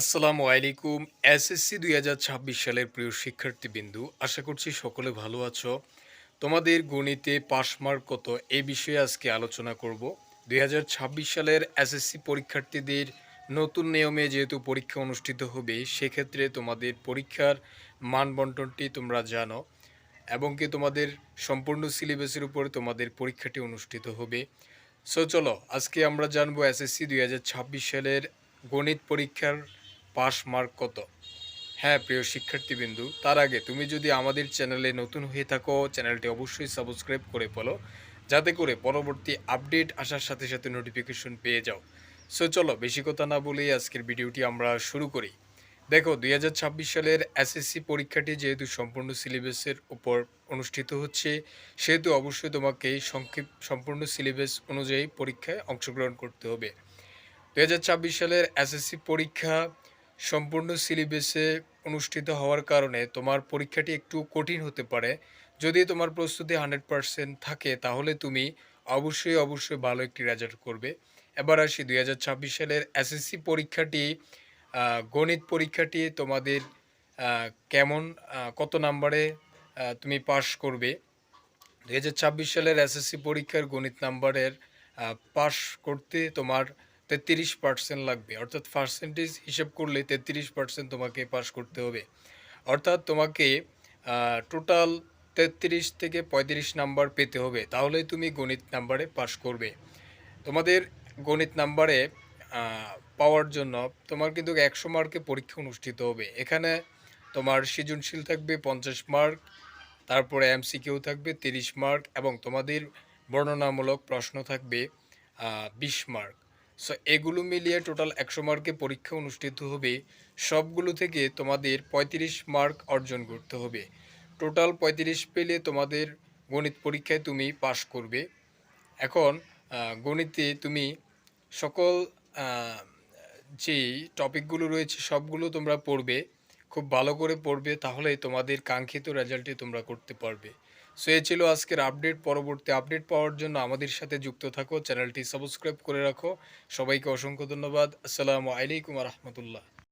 আসসালামু আলাইকুম। এসএসসি দুই হাজার ছাব্বিশ সালের প্রিয় শিক্ষার্থীবৃন্দু, আশা করছি সকলে ভালো আছো। তোমাদের গণিতে পাস মার্ক কত এই বিষয়ে আজকে আলোচনা করব। দুই হাজার ছাব্বিশ সালের এসএসসি পরীক্ষার্থীদের নতুন নিয়মে যেহেতু পরীক্ষা অনুষ্ঠিত হবে, সেক্ষেত্রে তোমাদের পরীক্ষার মান বন্টনটি তোমরা জানো এবং কি তোমাদের সম্পূর্ণ সিলেবাসের উপরে তোমাদের পরীক্ষাটি অনুষ্ঠিত হবে। সো চলো, আজকে আমরা জানব এসএসসি দুই হাজার ছাব্বিশ সালের গণিত পরীক্ষার পাস মার্ক কত? হ্যাঁ প্রিয় শিক্ষার্থীবৃন্দু, তার আগে তুমি যদি আমাদের চ্যানেলে নতুন হয়ে থাকো, চ্যানেলটি অবশ্যই সাবস্ক্রাইব করে ফেলো, যাতে করে পরবর্তী আপডেট আসার সাথে সাথে নোটিফিকেশন পেয়ে যাও। সো চলো বেশি কথা না বলেই আজকের ভিডিওটি আমরা শুরু করি। দেখো, দুই হাজার ছাব্বিশ সালের এসএসসি পরীক্ষাটি যেহেতু সম্পূর্ণ সিলেবাসের উপর অনুষ্ঠিত হচ্ছে, সেহেতু অবশ্যই তোমাকে সংক্ষিপ্ত সম্পূর্ণ সিলেবাস অনুযায়ী পরীক্ষায় অংশগ্রহণ করতে হবে। দুই হাজার ছাব্বিশ সালের এসএসসি পরীক্ষা সম্পূর্ণ সিলেবাসে অনুষ্ঠিত হওয়ার কারণে তোমার পরীক্ষাটি একটু কঠিন হতে পারে। যদি তোমার প্রস্তুতি হান্ড্রেড পারসেন্ট থাকে, তাহলে তুমি অবশ্যই অবশ্যই ভালো একটি রেজাল্ট করবে। এবার আসি দুই হাজার ছাব্বিশ সালের এসএসসি পরীক্ষাটি। গণিত পরীক্ষাটি তোমাদের কেমন কত নাম্বারে তুমি পাশ করবে? দুই হাজার ছাব্বিশ সালের এসএসসি পরীক্ষার গণিত নাম্বারের পাস করতে তোমার তেত্রিশ পার্সেন্ট লাগবে। অর্থাৎ পার্সেন্টেজ হিসেব করলে তেত্রিশ পার্সেন্ট তোমাকে পাস করতে হবে। অর্থাৎ তোমাকে টোটাল তেত্রিশ থেকে পঁয়ত্রিশ নাম্বার পেতে হবে। তাহলে তুমি গণিত নাম্বারে পাস করবে। তোমাদের গণিত নাম্বারে পাওয়ার জন্য তোমার কিন্তু একশো মার্কে পরীক্ষা অনুষ্ঠিত হবে। এখানে তোমার সৃজনশীল থাকবে পঞ্চাশ মার্ক তারপরে এমসিকিউ থাকবে তিরিশ মার্ক এবং তোমাদের বর্ণনামূলক প্রশ্ন থাকবে বিশ মার্ক সো এগুলো মিলিয়ে টোটাল একশো মার্কে পরীক্ষা অনুষ্ঠিত হবে। সবগুলো থেকে তোমাদের পঁয়ত্রিশ মার্ক অর্জন করতে হবে। টোটাল পঁয়ত্রিশ পেলে তোমাদের গণিত পরীক্ষায় তুমি পাশ করবে। এখন গণিতে তুমি সকল যেই টপিকগুলো রয়েছে সবগুলো তোমরা পড়বে। খুব ভালো করে পড়বে, তাহলে তোমাদের কাঙ্ক্ষিত রেজাল্টটি তোমরা করতে পারবে। সো এ ছিল আজকের আপডেট, পরবর্তী আপডেট পাওয়ার জন্য আমাদের সাথে যুক্ত থাকো, চ্যানেলটি সাবস্ক্রাইব করে রাখো। সবাইকে অসংখ্য ধন্যবাদ। আসসালামু আলাইকুম রহমতুল্লাহ।